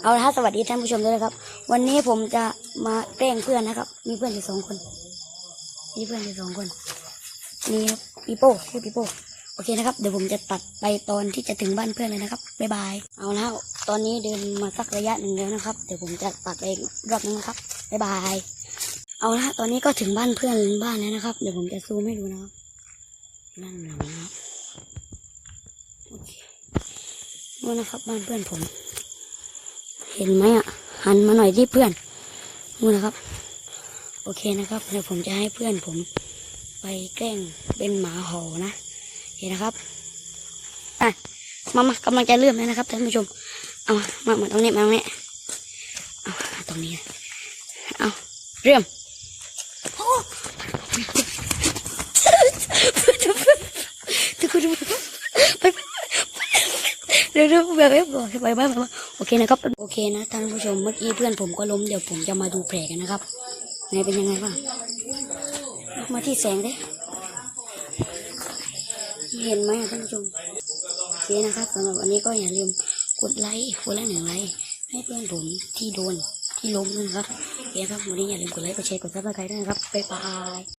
เอาละสวัสดีท่านผู้ชมด้วยนะครับ วันนี้ผมจะมาแกล้งเพื่อนนะครับ มีเพื่อนอยู่สองคน มีเพื่อนอยู่สองคน มีปีโป้ชื่อปีโป้โอเคนะครับ เดี๋ยวผมจะตัดไปตอนที่จะถึงบ้านเพื่อนเลยนะครับบ๊ายบาย เอาละตอนนี้เดินมาสักระยะหนึ่งแล้วนะครับ เดี๋ยวผมจะตัดไปอีกรอบนึงนะครับบ๊ายบาย เอาละตอนนี้ก็ถึงบ้านเพื่อนบ้านแล้วนะครับ เดี๋ยวผมจะซูมให้ดูนะครับนั่นหลังนะครับโอเคนู่นนะครับบ้านเพื่อนผม เห็นไหมอะ หันมาหน่อยที่เพื่อนนู่นนะครับ โอเคนะครับเดี๋ยวผมจะให้เพื่อนผมไปแกล้งเป็นหมาเห่านะ เห็นนะครับอะมามากำลังจะเริ่มแล้วนะครับท่านผู้ชม เอามามาตรงนี้มาตรงนี้เอาตรงนี้ เอาเริ่มโอ้ทุกคนไปไป เร็วๆแบบแบบไปไปไปไปโอเคนะครับโอเคนะท่านผู้ชมเมื่อกี้เพื่อนผมก็ล้มเดี๋ยวผมจะมาดูแผลกันนะครับไงเป็นยังไงบ้างมาที่แสงดิเห็นไหมท่านผู้ชมโอเคนะครับสำหรับวันนี้ก็อย่าลืมกดไลค์คนละหนึ่งไลค์ให้เพื่อนผมที่โดนที่ล้มนะครับโอเคครับวันนี้อย่าลืมกดไลค์กดแชร์กดซับสไครต์ด้วยนะครับบ๊ายบาย